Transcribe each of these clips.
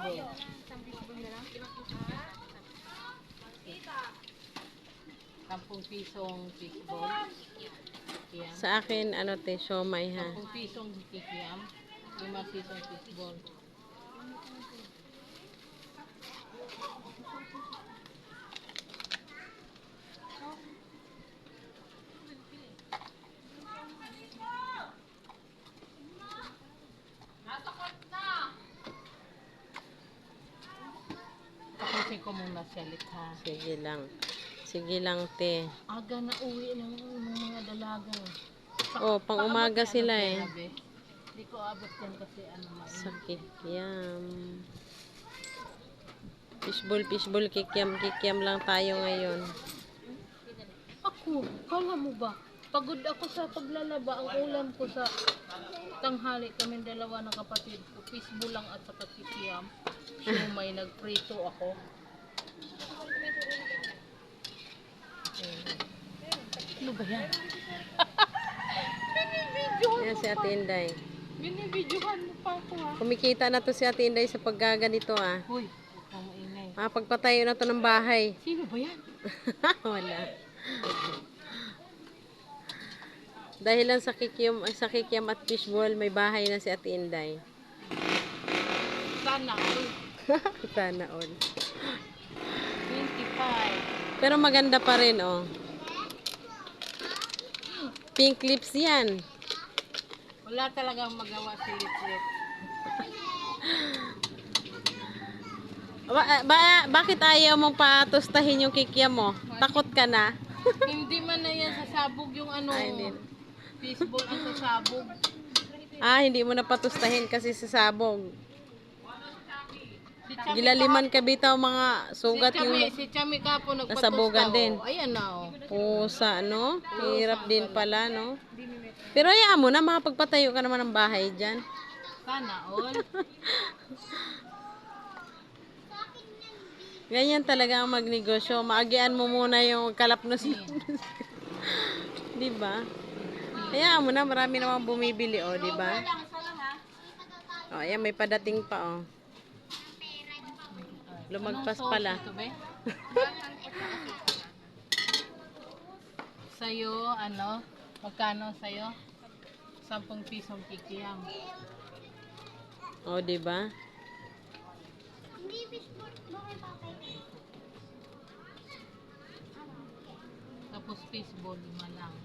fishball. Sampung pisong fishball. Kikiam. Sa akin, ano te, siomay ha. Sampung pisong kikiam. Lima pisong fishball. Tapusin ko muna ha. Sige lang. Sige lang te. Aga na uwi ng, ng mga dalaga. Oh, pang umaga sila eh. Hindi ko abot yan kasi ano mainit. Sakit yam. Fishball, fishball, kikiam, kikiam lang tayo ngayon. Ako, kala mo ba? Pagod ako sa paglalaba. Ang ulam ko sa tanghali kami dalawa ng kapatid ko. Fishball lang at saka kikiyam. So may nagprito ako. Ano ba yan? Binibidyohan Yan si Ate Inday. Binibidyohan mo pa ako ha. Kumikita na to si Ate Inday sa paggaganito ah. Uy, huwag kang maingay. Makapagpatayo na to ng bahay. Sino ba yan? Wala. Dahil lang sa kikiam, sa kikiam at fishball, may bahay na si Ate Inday. Sana. Uy, Sana all. 25. Pero maganda pa rin, oh. Pink lips yan. Wala talagang magawa si Litlit. Ba, ba- bakit ayaw mong patustahin yung kikiam mo? Takot ka na? Hindi man na yan sasabog yung ano. Ay, Fishball ang sasabog. Ah, hindi mo na patustahin kasi sasabog. Si Chami, Gilaliman ka bitaw mga sugat si Chami, yung si Chami kapo nagpatusta. Nasabugan oh. din. Ayan na oh. pusa, no? Hirap din pala, no? Pero hayaan mo na, makapagpatayo ka naman ng bahay dyan. Sana all. Ganyan talaga ang magnegosyo. Maagian mo muna yung kalapnos. di ba? Hayaan mo na, marami namang bumibili, oh, di ba? Oh, ayan, may padating pa, oh. Lumagpas pala. Sa'yo, ano? Magkano sa'yo? 10 pisong kikiyam. Oh, di ba? Tapos fishball, lima lang.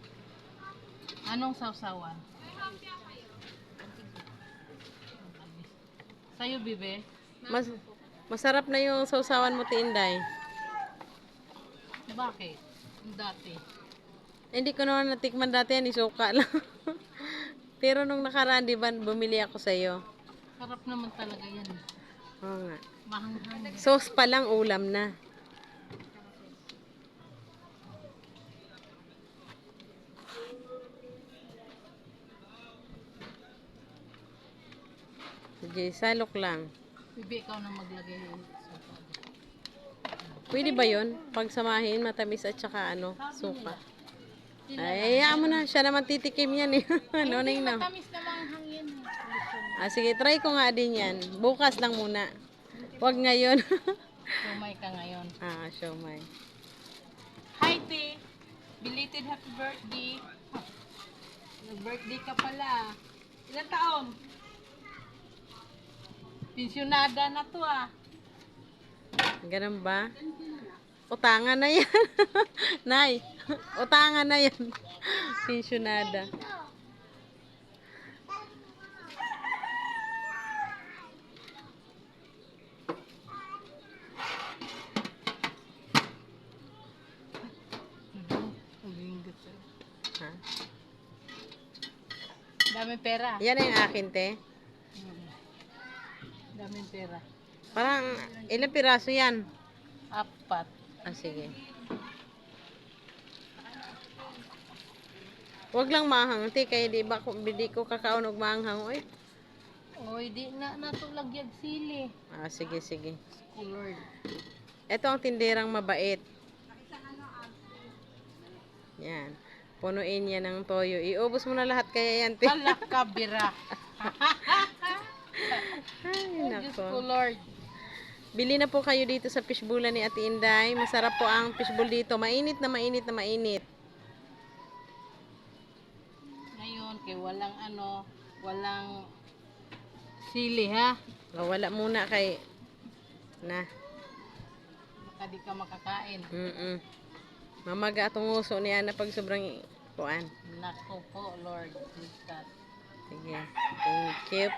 Anong sausawan? Sa'yo, bibe? Mas, masarap na yung sausawan mo, Tinday. Bakit? Dati. Hindi ko naman natikman dati yan, isuka lang. Pero nung nakaraan, di ba, bumili ako sa'yo. Sarap naman talaga yan. Oo nga. Mahanghang. Sauce pa lang, ulam na. Sige, salok lang. Bibi, ikaw na maglagay. sa Pwede ba yun? Pagsamahin, matamis at saka ano, suka. Ay, hayaan mo na. Siya naman titikim yan eh. ano na yun na. Tamis na manghang yan. Ah, sige, try ko nga din yan. Bukas lang muna. Huwag ngayon. Sumay ka ngayon. ah, siomay. Hi, Te. Belated happy birthday. Nag-birthday ka pala. Ilan taon? Pensyonada na to ah. Ganun ba? Utangan na yan. Nay, utangan na yan. Pensionada. Ha? Daming pera. Yan ang akin, te. Daming pera. Parang, ilang piraso yan? Apat. Ah, sige. Huwag lang mahang, te. Kaya di ba, kung di ko kakaon og maanghang, oy. Oy, di na natulagyag sili. Ah, sige, sige. Lord. Ito ang tinderang mabait. Yan. Punuin niya ng toyo. Iubos mo na lahat kaya yan, te. Ay, nako. Lord. Bili na po kayo dito sa fishbowlan ni Ate Inday. Masarap po ang fishbowl dito. Mainit na mainit na mainit. Ngayon, kay walang ano, walang sili ha. O, wala muna kay... Na. Baka di ka makakain. Mm-mm. Mamaga atong nguso niya na pag sobrang kuan. Nako po, Lord. Sige. Thank you